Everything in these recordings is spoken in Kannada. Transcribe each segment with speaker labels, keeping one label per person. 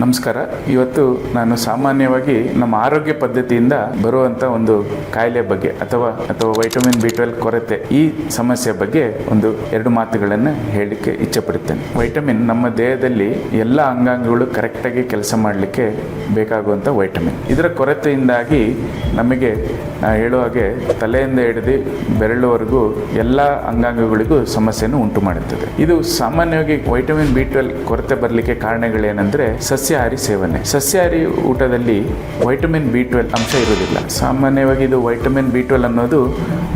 Speaker 1: ನಮಸ್ಕಾರ. ಇವತ್ತು ನಾನು ಸಾಮಾನ್ಯವಾಗಿ ನಮ್ಮ ಆರೋಗ್ಯ ಪದ್ಧತಿಯಿಂದ ಬರುವಂತ ಒಂದು ಕಾಯಿಲೆ ಬಗ್ಗೆ ಅಥವಾ ಅಥವಾ ವೈಟಮಿನ್ ಬಿ ಟ್ವೆಲ್ ಕೊರತೆ ಈ ಸಮಸ್ಯೆ ಬಗ್ಗೆ ಒಂದು ಎರಡು ಮಾತುಗಳನ್ನು ಹೇಳಲಿಕ್ಕೆ ಇಚ್ಛೆ ಪಡುತ್ತೇನೆ ವೈಟಮಿನ್ ನಮ್ಮ ದೇಹದಲ್ಲಿ ಎಲ್ಲ ಅಂಗಾಂಗಗಳು ಕರೆಕ್ಟಾಗಿ ಕೆಲಸ ಮಾಡಲಿಕ್ಕೆ ಬೇಕಾಗುವಂಥ ವೈಟಮಿನ್ ಇದರ ಕೊರತೆಯಿಂದಾಗಿ ನಮಗೆ ಹೇಳುವ ಹಾಗೆ ತಲೆಯಿಂದ ಹಿಡಿದು ಬೆರಳುವರೆಗೂ ಎಲ್ಲ ಅಂಗಾಂಗಗಳಿಗೂ ಸಮಸ್ಯೆಯನ್ನು ಉಂಟು ಮಾಡುತ್ತದೆ ಇದು ಸಾಮಾನ್ಯವಾಗಿ ವೈಟಮಿನ್ ಬಿ ಟ್ವೆಲ್ ಕೊರತೆ ಬರಲಿಕ್ಕೆ ಕಾರಣಗಳೇನೆಂದರೆ ಸಸ್ಯಾಹಾರಿ ಸೇವನೆ. ಸಸ್ಯಾಹಾರಿ ಊಟದಲ್ಲಿ ವೈಟಮಿನ್ ಬಿ ಟ್ವೆಲ್ ಅಂಶ ಇರುವುದಿಲ್ಲ. ಸಾಮಾನ್ಯವಾಗಿ ಇದು ವೈಟಮಿನ್ ಬಿ ಟ್ವೆಲ್ ಅನ್ನೋದು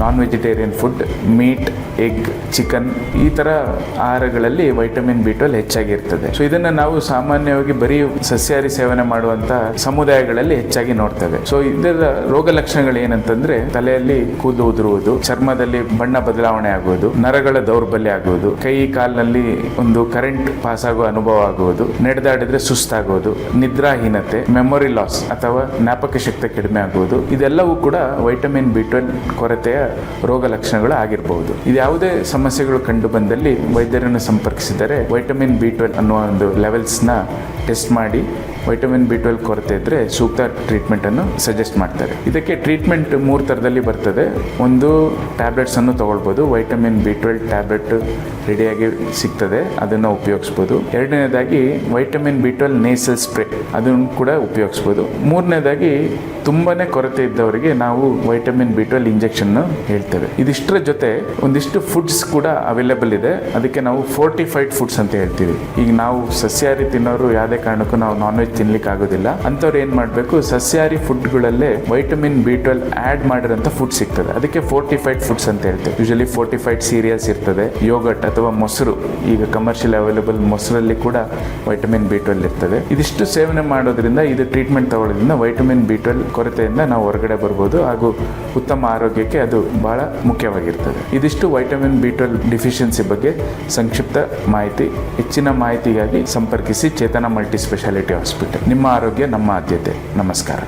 Speaker 1: non vegetarian food meat egg chicken ಈ ಥರ ಆಹಾರಗಳಲ್ಲಿ ವೈಟಮಿನ್ ಬಿ ಟ್ವೆಲ್ ಹೆಚ್ಚಾಗಿರ್ತದೆ. ಸೊ ಇದನ್ನು ನಾವು ಸಾಮಾನ್ಯವಾಗಿ ಬರೀ ಸಸ್ಯಾಹಾರಿ ಸೇವನೆ ಮಾಡುವಂಥ ಸಮುದಾಯಗಳಲ್ಲಿ ಹೆಚ್ಚಾಗಿ ನೋಡ್ತೇವೆ. ಸೊ ಇದರ ರೋಗ ಲಕ್ಷಣಗಳು ಏನಂತಂದ್ರೆ ತಲೆಯಲ್ಲಿ ಕೂದಲು ಉದುರುವುದು, ಚರ್ಮದಲ್ಲಿ ಬಣ್ಣ ಬದಲಾವಣೆ ಆಗುವುದು, ನರಗಳ ದೌರ್ಬಲ್ಯ ಆಗುವುದು, ಕೈ, ಕಾಲಿನಲ್ಲಿ ಒಂದು ಕರೆಂಟ್ ಪಾಸ್ ಆಗುವ ಅನುಭವ ಆಗುವುದು, ನಡೆದಾಡಿದ್ರೆ ಸುಸ್ತಾಗುವುದು. ನಿದ್ರಾಹೀನತೆ ಮೆಮೊರಿ ಲಾಸ್ ಅಥವಾ ಜ್ಞಾಪಕ ಶಕ್ತಿ ಕಡಿಮೆ ಆಗುವುದು, ಇದೆಲ್ಲವೂ ಕೂಡ ವೈಟಮಿನ್ ಬಿ ಟ್ವೆಲ್ ಕೊರತೆಯ ರೋಗ ಲಕ್ಷಣಗಳು ಆಗಿರಬಹುದು ಇದು ಯಾವುದೇ ಸಮಸ್ಯೆಗಳು ಕಂಡು ಬಂದಲ್ಲಿ ವೈದ್ಯರನ್ನು ಸಂಪರ್ಕಿಸಿದರೆ ವೈಟಮಿನ್ ಬಿ ಟ್ವೆಲ್ ಅನ್ನುವ ಒಂದು ಲೆವೆಲ್ಸ್ನ ಟೆಸ್ಟ್ ಮಾಡಿ ವೈಟಮಿನ್ ಬಿ ಟ್ವೆಲ್ ಕೊರತೆ ಇದ್ದರೆ ಸೂಕ್ತ ಟ್ರೀಟ್ಮೆಂಟನ್ನು ಸಜೆಸ್ಟ್ ಮಾಡ್ತಾರೆ. ಇದಕ್ಕೆ ಟ್ರೀಟ್ಮೆಂಟ್ ಮೂರು ಥರದಲ್ಲಿ ಬರ್ತದೆ. ಒಂದು ಟ್ಯಾಬ್ಲೆಟ್ಸನ್ನು ತೊಗೊಳ್ಬೋದು. ವೈಟಮಿನ್ ಬಿ ಟ್ವೆಲ್ ಟ್ಯಾಬ್ಲೆಟ್ ರೆಡಿಯಾಗಿ ಸಿಗ್ತದೆ. ಅದನ್ನು ಉಪಯೋಗಿಸ್ಬೋದು. ಎರಡನೇದಾಗಿ vitamin B twelve nasal spray ಅದನ್ನು ಕೂಡ ಉಪಯೋಗಿಸ್ಬೋದು. ಮೂರನೇದಾಗಿ ತುಂಬಾ ಕೊರತೆ ಇದ್ದವರಿಗೆ ನಾವು ವೈಟಮಿನ್ ಬಿ ಟ್ವೆಲ್ ಇಂಜೆಕ್ಷನ್ ಹೇಳ್ತೇವೆ. ಇದಿಷ್ಟರ ಜೊತೆ ಒಂದಿಷ್ಟು ಫುಡ್ಸ್ ಕೂಡ ಅವೈಲೇಬಲ್ ಇದೆ. ಅದಕ್ಕೆ ನಾವು ಫೋರ್ಟಿಫೈಡ್ ಫುಡ್ಸ್ ಅಂತ ಹೇಳ್ತೀವಿ. ಈಗ ನಾವು ಸಸ್ಯಾಹಾರಿ ತಿನ್ನೋರು ಯಾವುದೇ ಕಾರಣಕ್ಕೂ ನಾವು ನಾನ್ ವೆಜ್ ತಿನ್ಲಿಕ್ಕೆ ಆಗೋದಿಲ್ಲ. ಅಂಥವ್ರು ಏನು ಮಾಡಬೇಕು? ಸಸ್ಯಾಹಾರಿ ಫುಡ್ಗಳಲ್ಲೇ ವೈಟಮಿನ್ ಬಿ ಟ್ವೆಲ್ ಆ್ಯಡ್ ಮಾಡಿರೋಂಥ ಫುಡ್ ಸಿಗ್ತದೆ. ಅದಕ್ಕೆ ಫೋರ್ಟಿಫೈಡ್ ಫುಡ್ಸ್ ಅಂತ ಹೇಳ್ತೇವೆ. ಯೂಶಲಿ ಫೋರ್ಟಿಫೈಡ್ ಸೀರಿಯಲ್ಸ್ ಇರ್ತದೆ. ಯೋಗಟ್ ಅಥವಾ ಮೊಸರು. ಈಗ ಕಮರ್ಷಿಯಲ್ ಅವೈಲೇಬಲ್ ಮೊಸರಲ್ಲಿ ಕೂಡ ವೈಟಮಿನ್ ಬಿ ಟ್ವೆಲ್ ಇರ್ತದೆ. ಇದಿಷ್ಟು ಸೇವನೆ ಮಾಡೋದ್ರಿಂದ, ಇದು ಟ್ರೀಟ್ಮೆಂಟ್ ತಗೊಳ್ಳೋದ್ರಿಂದ ವೈಟಮಿನ್ ಬಿ ಟ್ವೆಲ್ ಕೊರತೆಯಿಂದ ನಾವು ಹೊರಗಡೆ ಬರ್ಬೋದು ಹಾಗೂ ಉತ್ತಮ ಆರೋಗ್ಯಕ್ಕೆ ಅದು ಬಹಳ ಮುಖ್ಯವಾಗಿರ್ತದೆ. ಇದಿಷ್ಟು ವೈಟಮಿನ್ ಬಿ ಟ್ವೆಲ್ ಡಿಫಿಷಿಯನ್ಸಿ ಬಗ್ಗೆ ಸಂಕ್ಷಿಪ್ತ ಮಾಹಿತಿ, ಹೆಚ್ಚಿನ ಮಾಹಿತಿಗಾಗಿ ಸಂಪರ್ಕಿಸಿ ಚೇತನ ಮಲ್ಟಿ ಸ್ಪೆಷಾಲಿಟಿ ಹಾಸ್ಪಿಟಲ್ ನಿಮ್ಮ ಆರೋಗ್ಯ, ನಮ್ಮ ಆದ್ಯತೆ. ನಮಸ್ಕಾರ.